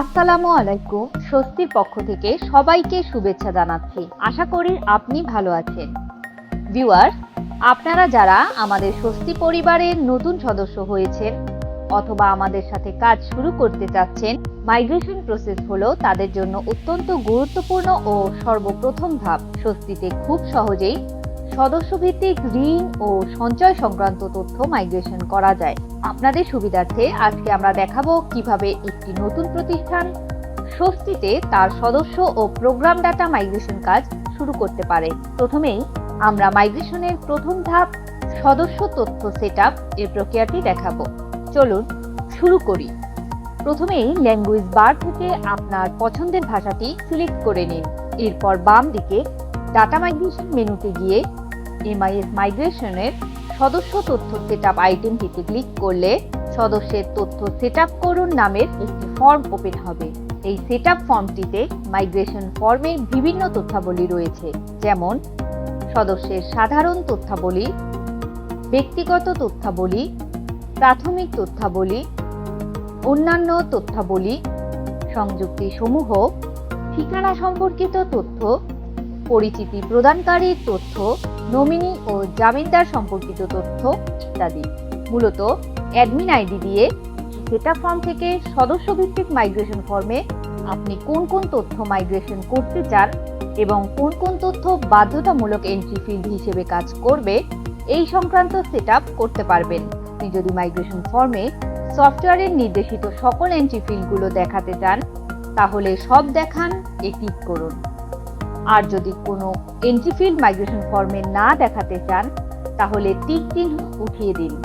আসসালামু আলাইকুম, স্বস্তির পক্ষ থেকে সবাইকে শুভেচ্ছা জানাচ্ছি। আশা করি আপনি ভালো আছেন। ভিউয়ার্স, আপনারা যারা আমাদের স্বস্তি পরিবারের নতুন সদস্য হয়েছেন অথবা আমাদের সাথে কাজ শুরু করতে চাচ্ছেন মাইগ্রেশন প্রসেস হলো তাদের জন্য অত্যন্ত গুরুত্বপূর্ণ ও সর্বপ্রথম ধাপ। স্বস্তিতে খুব সহজেই সদস্যভিত্তিক ঋণ ও সঞ্চয় সংক্রান্ত তথ্য মাইগ্রেশন করা যায়। আপনাদের সুবিধার্থে আজকে আমরা দেখাবো কীভাবে একটি নতুন প্রতিষ্ঠান স্বস্তিতে তার সদস্য ও প্রোগ্রাম ডাটা মাইগ্রেশন কাজ শুরু করতে পারে। প্রথমেই আমরা মাইগ্রেশনের প্রথম ধাপ সদস্য তথ্য সেটআপ এর প্রক্রিয়াটি দেখাবো। চলুন শুরু করি। প্রথমেই ল্যাঙ্গুয়েজ বার থেকে আপনার পছন্দের ভাষাটি সিলেক্ট করে নিন। এরপর বাম দিকে ডাটা মাইগ্রেশন মেনুতে গিয়ে এমআইএস মাইগ্রেশনের সদস্য তথ্য সেটআপ আইটেমটিতে ক্লিক করলে সদস্যের তথ্য সেটআপ করুন নামের একটি ফর্ম ওপেন হবে। এই সেটআপ ফর্মটিতে মাইগ্রেশন ফর্মের বিভিন্ন তথ্যাবলী রয়েছে, যেমন সদস্যের সাধারণ তথ্যাবলী, ব্যক্তিগত তথ্যাবলী, প্রাথমিক তথ্যাবলী, অন্যান্য তথ্যাবলী সংযুক্তি সমূহ ঠিকানা সম্পর্কিত তথ্য পরিচিতি প্রদানকারীর তথ্য, নমিনি ও জামিনদার সম্পর্কিত তথ্য ইত্যাদি। মূলত অ্যাডমিন আইডি দিয়ে সেটা ফর্ম থেকে সদস্য ভিত্তিক মাইগ্রেশন ফর্মে আপনি কোন কোন তথ্য মাইগ্রেশন করতে চান এবং কোন কোন তথ্য বাধ্যতামূলক এন্ট্রি ফিল্ড হিসেবে কাজ করবে, এই সংক্রান্ত সেট করতে পারবেন। আপনি যদি মাইগ্রেশন ফর্মে সফটওয়্যারের নির্দেশিত সকল এন্ট্রি ফিল্ডগুলো দেখাতে চান, তাহলে সব দেখান এ ক্লিক করুন। আর যদি কোনো এন্ট্রি ফিল্ড মাইগ্রেশন ফর্মে না দেখাতে চান, তাহলে টিক চিহ্ন উঠিয়ে দিন।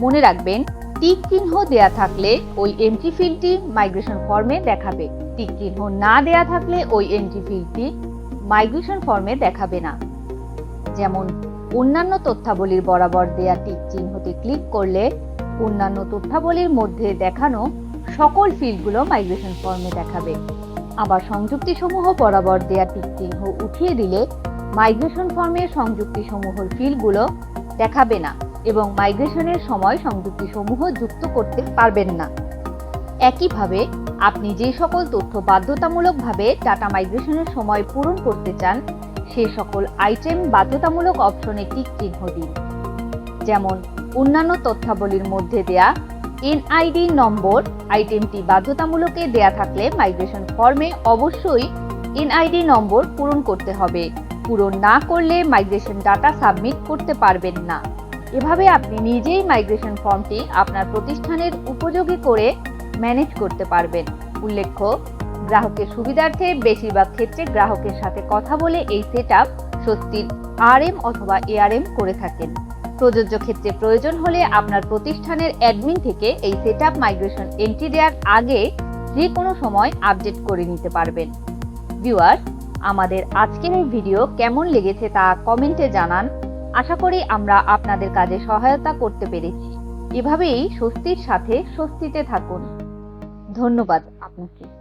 মনে রাখবেন, টিক চিহ্ন দেয়া থাকলে ওই এন্ট্রি ফিল্ডটি মাইগ্রেশন ফর্মে দেখাবে। টিক চিহ্ন না দেয়া থাকলে ওই এন্ট্রি ফিল্ডটি মাইগ্রেশন ফর্মে দেখাবে না। যেমন, অন্যান্য তথ্যাবলীর বরাবর দেয়া টিক চিহ্নতে ক্লিক করলে অন্যান্য তথ্যাবলীর মধ্যে দেখানো সকল ফিল্ডগুলো মাইগ্রেশন ফর্মে দেখাবে। আবার সংযুক্তি সমূহ বরাবর দেয়া টিক চিহ্ন উঠিয়ে দিলে মাইগ্রেশন ফর্মের সংযুক্তি সমূহের ফিল্ডগুলো দেখাবে না এবং মাইগ্রেশনের সময় সংযুক্তি সমূহ যুক্ত করতে পারবেন না। একইভাবে, আপনি যে সকল তথ্য বাধ্যতামূলকভাবে ডাটা মাইগ্রেশনের সময় পূরণ করতে চান, সে সকল আইটেম বাধ্যতামূলক অপশনে টিক চিহ্ন দিন। যেমন, অন্যান্য তথ্যাবলীর মধ্যে দেয়া এনআইডি নম্বর আইটেমটি বাধ্যতামূলকে দেয়া থাকলে মাইগ্রেশন ফর্মে অবশ্যই এনআইডি নম্বর পূরণ করতে হবে। পূরণ না করলে মাইগ্রেশন ডাটা সাবমিট করতে পারবেন না। এভাবে আপনি নিজেই মাইগ্রেশন ফর্মটি আপনার প্রতিষ্ঠানের উপযোগী করে ম্যানেজ করতে পারবেন। উল্লেখ্য, গ্রাহকের সুবিধার্থে বেশিরভাগ ক্ষেত্রে গ্রাহকের সাথে কথা বলে এই সেট স্বস্তির আরএম অথবা এআরএম করে থাকেন। প্রযোজ্য ক্ষেত্রে প্রয়োজন হলে আপনার প্রতিষ্ঠানের অ্যাডমিন থেকে এই সেট আপ মাইগ্রেশন এন্ট্রি দেওয়ার আগে যে কোনো সময় আপডেট করে নিতে পারবেন। ভিউয়ার আমাদের আজকের এই ভিডিও কেমন লেগেছে তা কমেন্টে জানান। আশা করি আমরা আপনাদের কাজে সহায়তা করতে পেরেছি। এভাবেই স্বস্তির সাথে স্বস্তিতে থাকুন। ধন্যবাদ আপনাকে।